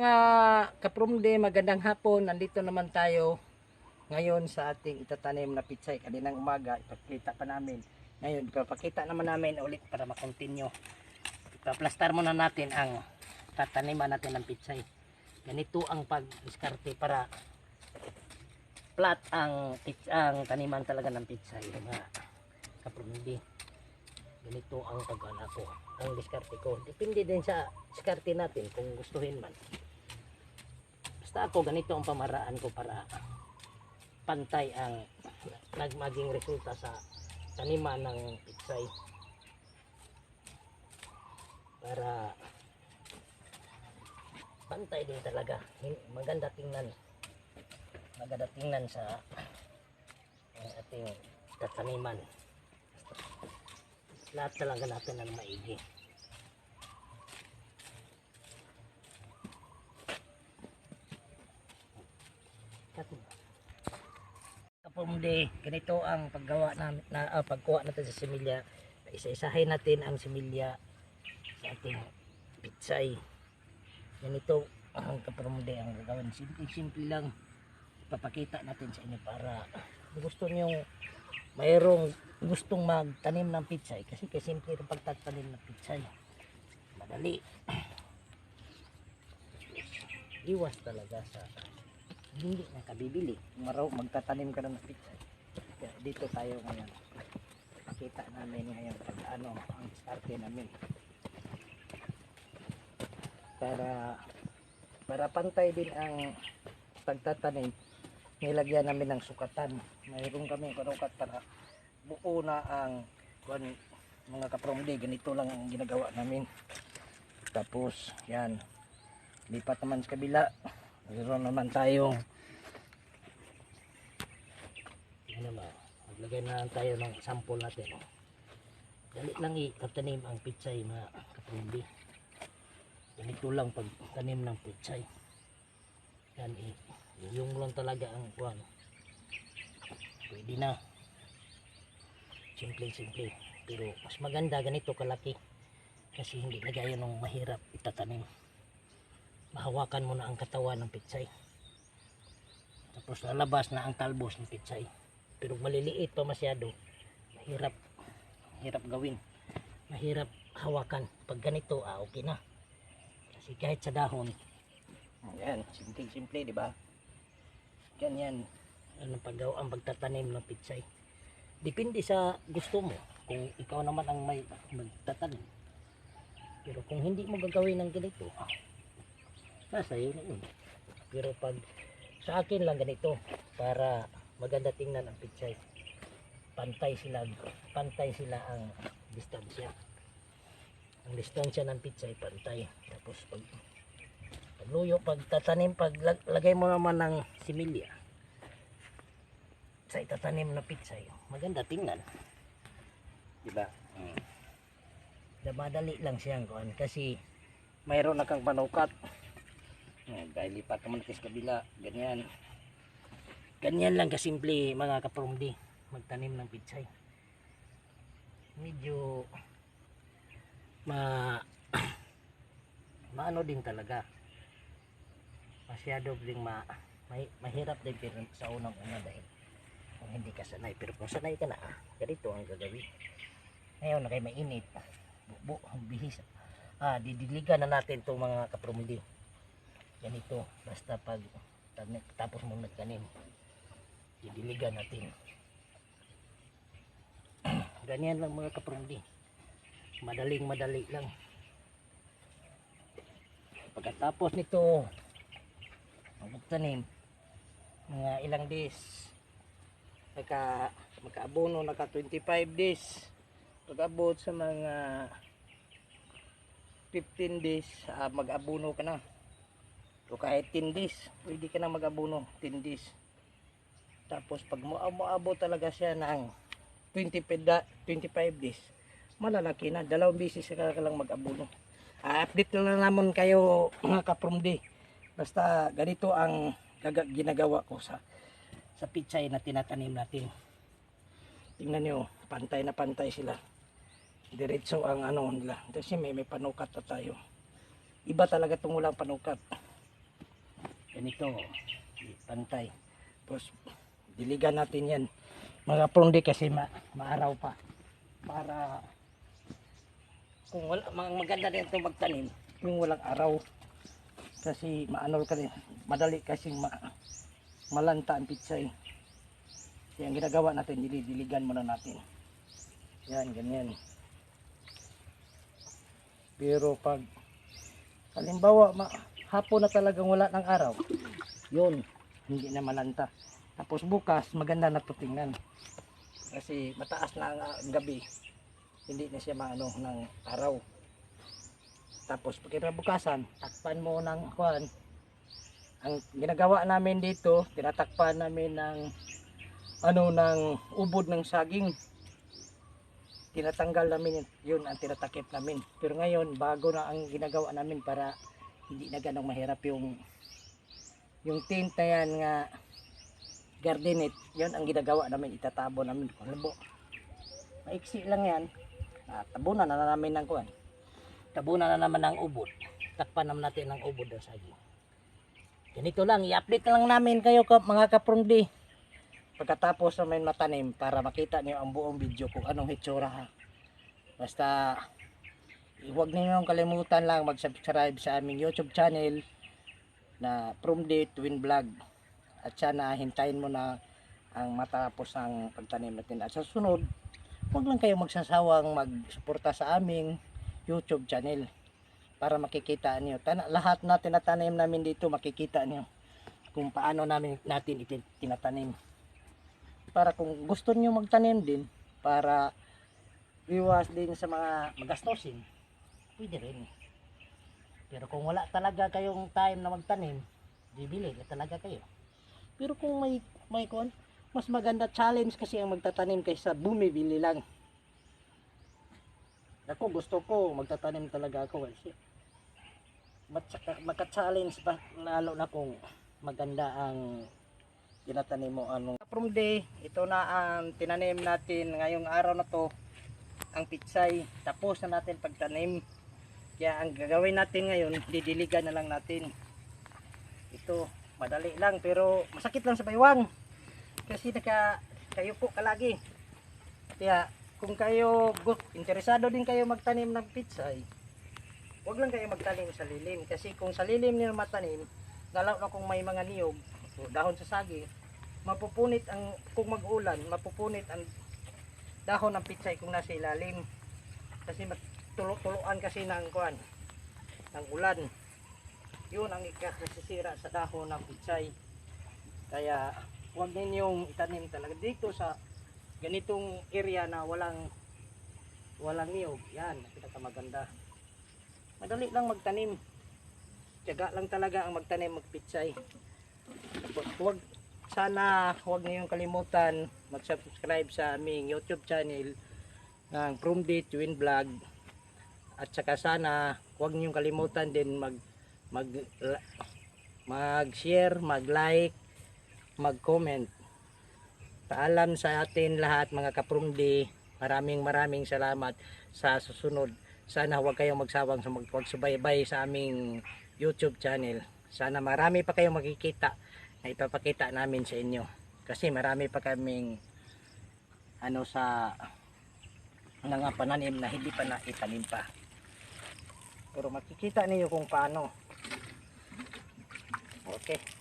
mga kaprumde, magandang hapon. Nandito naman tayo ngayon sa ating itatanim na pitsay. Kaninang umaga, ipakita pa namin. Ngayon, ipapakita naman namin ulit para makontinue. Ipaplastar muna natin ang tataniman natin ng pitsay. Ganito ang pag-diskarte para flat ang, ang taniman talaga ng pitsay. Mga kaprumde. Ganito ang pag-ano ko, ang diskarte ko. Depende din sa diskarte natin kung gustuhin man. Basta ako, ganito ang pamaraan ko para pantay ang nagmaging resulta sa taniman ng pitsay. Para pantay din talaga. Maganda tingnan. Maganda tingnan sa ang ating tataniman lahat talaga natin ng maigi. Kapumde, ganito ang paggawa namin na ah, pagkuha natin sa similya. Isa-isahin natin ang similya sa ating pitsay. Ganito ang kapumde ang gagawin. Simple-simple lang papakita natin sa inyo para gusto niyo mayroong gustong magtanim ng pitsay kasi kasi simple ang pagtatanim ng pitsay madali iwas talaga sa hindi na kabibili maraw magtatanim ka na ng pitsay Kaya dito tayo ngayon. Makita namin ngayon ano ang starte namin. Para para pantay din ang pagtatanim nilagyan namin ng sukatan. Mayroon kami karukat para buo na ang kuan mga kapromde ganito lang ang ginagawa namin. Tapos yan. Lipat naman sa kabila. Mayroon naman tayong yan naman maglagay na lang tayo ng sample natin. Dali lang ikatanim ang pitsay mga kapromde ganito lang pagtanim ng pitsay. Yan eh. Yung lang talaga ang kuan pwede na. Simple simple. Pero mas maganda ganito kalaki. Kasi hindi na gaya nung mahirap itatanim. Mahawakan mo na ang katawan ng pitsay. Tapos lalabas na ang talbos ng pitsay pero maliliit pa masyado mahirap mahirap gawin mahirap hawakan pag ganito ah okay na kasi kahit sa dahon Ayan, simple-simple, di ba? Ganyan. Ano paggawa ang pagtatanim ng pitsay. Depende sa gusto mo. Kung ikaw naman ang may magtatanim. Pero kung hindi mo gagawin ng ganito, ah, nasa iyo na yun. Pero pag sa akin lang ganito, para maganda tingnan ang pitsay. Pantay sila, pantay sila ang distansya. Ang distansya ng pitsay pantay. Tapos pag pagluyo, pagtatanim, paglagay mo naman ng similya sa itatanim na pitsay, maganda tingnan. Diba? Mm. Da madali lang siyang kuan kasi mayroon na kang panukat. Mm, dahil lipat naman sa kabila, ganyan. Ganyan lang kasimple mga kaprumdi, magtanim ng pitsay. Medyo ma maano din talaga. Masyado ding ma, may, mahirap din pero sa unang una dahil kung hindi ka sanay. Pero kung sanay ka na ah, ganito ang gagawin. Ngayon na kayo mainit. Bubo ang bihis. Ah didiligan na natin itong mga kaprumili ganito basta pag tapos mo nagtanim didiligan natin. Ganyan lang mga kaprumili madaling madali lang. Pagkatapos nito magtanim. Mga ilang days. Naka magkaabono naka 25 days. Pag-abot sa mga 15 days ah, mag-abono ka na. O kahit 10 days pwede ka na mag-abono 10 days tapos pag mo moabot talaga siya ng 25, da- 25 days malalaki na dalawang beses ka lang mag-abono Ah, update na naman kayo mga kapromdi Basta ganito ang ginagawa ko sa sa pitsay na tinatanim natin. Tingnan nyo, pantay na pantay sila. Diretso ang ano nila. Kasi may, may panukat na tayo. Iba talaga itong walang panukat. ganito pantay tapos diligan natin yan. Mga prundi kasi ma maaraw pa. Para kung wala maganda din ito magtanim yung walang araw. Kasi maanol ka rin. Madali kasing ma, malanta ang pitsay kaya ang ginagawa natin didiligan muna natin. Yan ganyan. Pero pag halimbawa ma, hapon na talagang wala ng araw yun hindi na malanta tapos bukas maganda na to tingnan. Kasi mataas na ang ah, gabi. Hindi na siya maano ng araw. Tapos pagkinabukasan takpan mo ng kuan ang ginagawa namin dito tinatakpan namin ng ano ng ubod ng saging. Tinatanggal namin yun, yun ang tinatakip namin. Pero ngayon bago na ang ginagawa namin para hindi na ganong mahirap yung yung tint na yan nga gardenet yun ang ginagawa namin. Itatabo namin. Kalbo. Maiksi lang yan. Ah, tabunan na namin ng kuan tabunan na naman ng ubod. Takpan naman natin ng ubod ng saging ganito lang. I-update na lang namin kayo ka- mga kaprundi pagkatapos namin matanim para makita niyo ang buong video kung anong hitsura ha. Basta huwag niyo kalimutan lang mag-subscribe sa aming YouTube channel na Day Twin Vlog. At sana hintayin mo na ang matapos ng pagtanim natin. At sa sunod, huwag lang kayo magsasawang magsuporta sa aming YouTube channel para makikita niyo. Tana, lahat na tinatanim namin dito makikita niyo kung paano namin natin itin- tinatanim para kung gusto niyo magtanim din para iwas din sa mga magastosin pwede rin pero kung wala talaga kayong time na magtanim bibili talaga kayo pero kung may may kon mas maganda challenge kasi ang magtatanim kaysa bumibili lang. Ako gusto ko magtatanim talaga ako kasi mat- maka-challenge pa lalo na kung maganda ang tinatanim mo anong from day ito na ang tinanim natin ngayong araw na to ang pitsay. Tapos na natin pagtanim. Kaya ang gagawin natin ngayon didiligan na lang natin. Ito madali lang pero masakit lang sa baywang. Kasi naka kayo po kalagi. Kaya kung kayo interesado din kayo magtanim ng pitsay huwag lang kayo magtanim sa lilim. Kasi kung sa lilim niyo matanim lalo na kung may mga niyog o dahon sa saging mapupunit ang kung mag-ulan mapupunit ang dahon ng pitsay kung nasa ilalim. Kasi tulo-tuloan kasi ng kuan ng ulan yun ang ikakasisira sa dahon ng pitsay kaya huwag ninyong itanim talaga dito sa ganitong area na walang walang niyog. Yan pinakamaganda. Madali lang magtanim. Tiyaga lang talaga ang magtanim magpitsay huwag sana huwag niyong kalimutan mag-subscribe sa aming YouTube channel ng From Day Twin Vlog. At saka sana huwag niyong kalimutan din mag mag mag-share, mag-like, mag-comment. Paalam sa atin lahat mga kaprumdi. Maraming maraming salamat sa susunod. Sana huwag kayong magsawang sa magpagsubaybay sa aming YouTube channel. Sana marami pa kayong makikita na ipapakita namin sa inyo. Kasi marami pa kaming ano sa mga pananim na hindi pa naitanim pa. Pero makikita niyo kung paano. Okay.